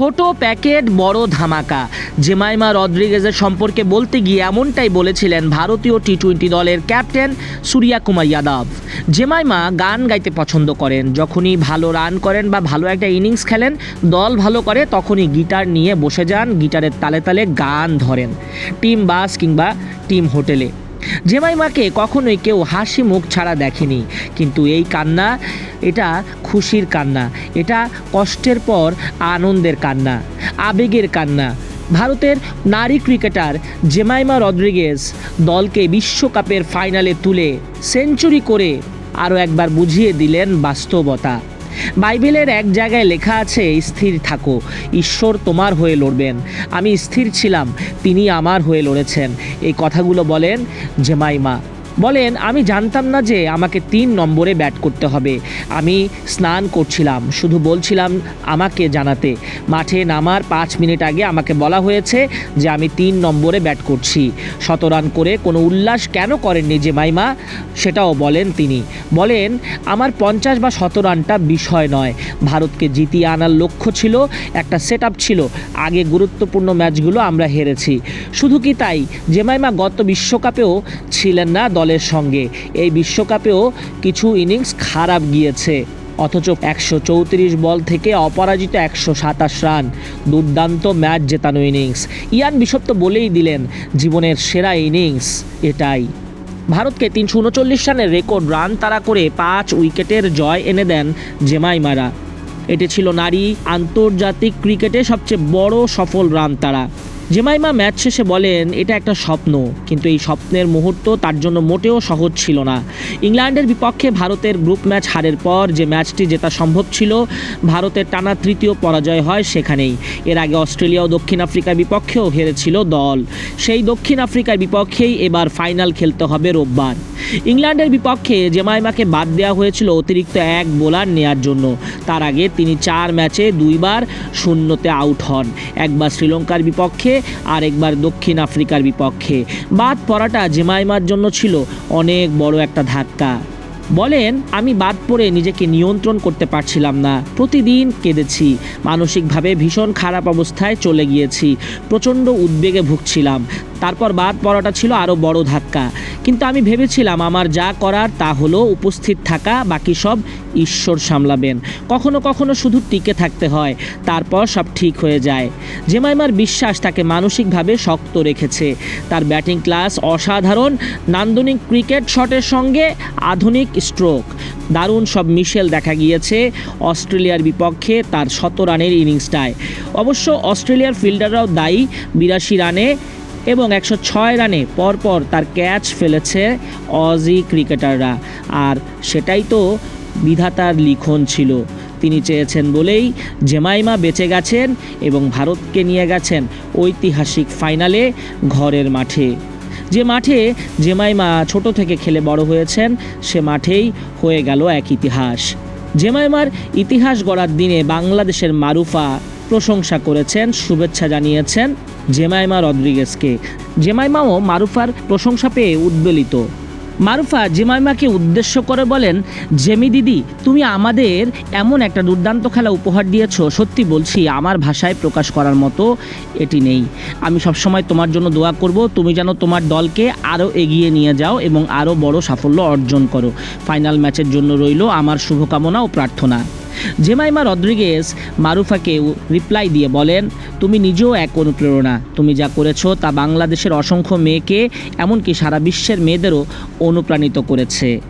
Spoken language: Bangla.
ছোট প্যাকেট, বড় ধামাকা। জেমাইমা রদ্রিগেজের সম্পর্কে বলতে গিয়ে এমনটাই বলেছিলেন ভারতীয় টি টোয়েন্টি দলের ক্যাপ্টেন সূর্যা কুমার যাদব। জেমাইমা গান গাইতে পছন্দ করেন। যখনই ভালো রান করেন বা ভালো একটা ইনিংস খেলেন, দল ভালো করে, তখনই গিটার নিয়ে বসে যান, গিটারের তালে তালে গান ধরেন। টিম বাস কিংবা টিম হোটেলে। জেমাইমাকে কখনোই কেউ হাসি মুখ ছাড়া দেখেনি। কিন্তু এই কান্না, এটা খুশির কান্না, এটা কষ্টের পর আনন্দের কান্না, আবেগের কান্না। ভারতের নারী ক্রিকেটার জেমাইমা রদ্রিগেজ দলকে বিশ্বকাপের ফাইনালে তুলে সেঞ্চুরি করে আরও একবার বুঝিয়ে দিলেন বাস্তবতা। বাইবেলের এক জায়গায় লেখা আছে, স্থির থাকো, ঈশ্বর তোমার হয়ে লড়বেন। আমি স্থির ছিলাম, তিনি আমার হয়ে লড়েছেন। এই কথাগুলো বলেন জেমাইমা। বলেন, আমি জানতাম না যে আমাকে তিন নম্বরে ব্যাট করতে হবে। আমি স্নান করছিলাম, শুধু বলছিলাম আমাকে জানাতে। মাঠে নামার পাঁচ মিনিট আগে আমাকে বলা হয়েছে যে আমি তিন নম্বরে ব্যাট করছি। শত রান করে কোনো উল্লাস কেন করেননি যে মাইমা? সেটাও বলেন তিনি। বলেন, আমার পঞ্চাশ বা শত রানটা বিষয় নয়। ভারতকে জিতিয়ে আনার লক্ষ্য ছিল, একটা সেট ছিল। আগে গুরুত্বপূর্ণ ম্যাচগুলো আমরা হেরেছি। শুধু কি তাই? জেমাইমা গত বিশ্বকাপেও ছিলেন না দলের সঙ্গে। এই বিশ্বকাপেও কিছু ইনিংস খারাপ গিয়েছে, অথচ একশো চৌত্রিশ বল থেকে অপরাজিত একশো সাতাশ রান, দুর্দান্ত ম্যাচ জেতানো ইনিংস। ইয়ান বিশপ তো বলেই দিলেন, জীবনের সেরা ইনিংস এটাই। ভারতকে তিনশো উনচল্লিশ রানের রেকর্ড রান তারা করে পাঁচ উইকেটের জয় এনে দেন জেমাইমারা। এটি ছিল নারী আন্তর্জাতিক ক্রিকেটে সবচেয়ে বড় সফল রান তারা জেমাইমা ম্যাচ শেষে বলেন, এটা একটা স্বপ্ন, কিন্তু এই স্বপ্নের মুহূর্ত তার জন্য মোটেও সহজ ছিল না। ইংল্যান্ডের বিপক্ষে ভারতের গ্রুপ ম্যাচ হারের পর যে ম্যাচটি জেতা সম্ভব ছিল, ভারতের টানা তৃতীয় পরাজয় হয় সেখানেই। এর আগে অস্ট্রেলিয়া ও দক্ষিণ আফ্রিকার বিপক্ষেও হেরেছিল দল। সেই দক্ষিণ আফ্রিকার বিপক্ষেই এবার ফাইনাল খেলতে হবে রোববার। ইংল্যান্ডের বিপক্ষে জেমাইমাকে বাদ দেওয়া হয়েছিল অতিরিক্ত এক বোলার নেয়ার জন্য। তার আগে তিনি চার ম্যাচে দুইবার শূন্যতে আউট হন। একবার শ্রীলঙ্কার বিপক্ষে আর একবার দক্ষিণ আফ্রিকার বিপক্ষে। বাদ পড়াটা জেমাইমার জন্য ছিল অনেক বড় একটা ধাক্কা। বলেন, আমি বাদ পড়ে নিজেকে নিয়ন্ত্রণ করতে পারছিলাম না। প্রতিদিন কেঁদেছি, মানসিকভাবে ভীষণ খারাপ অবস্থায় চলে গিয়েছি, প্রচণ্ড উদ্বেগে ভুগছিলাম। তারপর বাদ পড়াটা ছিল আরও বড় ধাক্কা। কিন্তু আমি ভেবেছিলাম আমার যা করার তা হলো উপস্থিত থাকা, বাকি সব ঈশ্বর সামলাবেন। কখনো কখনো শুধু টিকে থাকতে হয়, তারপর সব ঠিক হয়ে যায়। জেমাইমার বিশ্বাস তাকে মানসিকভাবে শক্ত রেখেছে। তার ব্যাটিং ক্লাস অসাধারণ, নান্দনিক ক্রিকেট শটের সঙ্গে আধুনিক স্ট্রোক। দারুণ সব মিশেল দেখা গিয়েছে অস্ট্রেলিয়ার বিপক্ষে তার শত রানের ইনিংসটায়। অবশ্য অস্ট্রেলিয়ার ফিল্ডাররাও দায়ী, বিরাশি রানে এবং একশো ছয় রানে পরপর তার ক্যাচ ফেলেছে অজি ক্রিকেটাররা। আর সেটাই তো বিধাতার লিখন ছিল। তিনি চেয়েছেন বলেই জেমাইমা বেঁচে গেছেন এবং ভারতকে নিয়ে গেছেন ঐতিহাসিক ফাইনালে ঘরের মাঠে। যে মাঠে জেমাইমা ছোট থেকে খেলে বড় হয়েছেন, সে মাঠেই হয়ে গেল এক ইতিহাস। জেমাইমার ইতিহাস গড়ার দিনে বাংলাদেশের মারুফা প্রশংসা করেছেন, শুভেচ্ছা জানিয়েছেন জেমাইমা রদ্রিগেজকে। জেমাইমাও মারুফার প্রশংসা পেয়ে উদ্বেলিত। মারুফা জেমাইমাকে উদ্দেশ্য করে বলেন, জেমি দিদি, তুমি আমাদের এমন একটা দুর্দান্ত খেলা উপহার দিয়েছ, সত্যি বলছি, আমার ভাষায় প্রকাশ করার মতো এটি নেই। আমি সবসময় তোমার জন্য দোয়া করব, তুমি যেন তোমার দলকে আরও এগিয়ে নিয়ে যাও এবং আরও বড় সাফল্য অর্জন করো। ফাইনাল ম্যাচের জন্য রইল আমার শুভকামনা ও প্রার্থনা। জেমাইমা রদ্রিগেজ মারুফাকে রিপ্লাই দিয়ে বলেন, তুমি নিজেও এক অনুপ্রেরণা। তুমি যা করেছ তা বাংলাদেশের অসংখ্য মেয়েকে, এমনকি সারা বিশ্বের মেয়েদেরও অনুপ্রাণিত করেছে।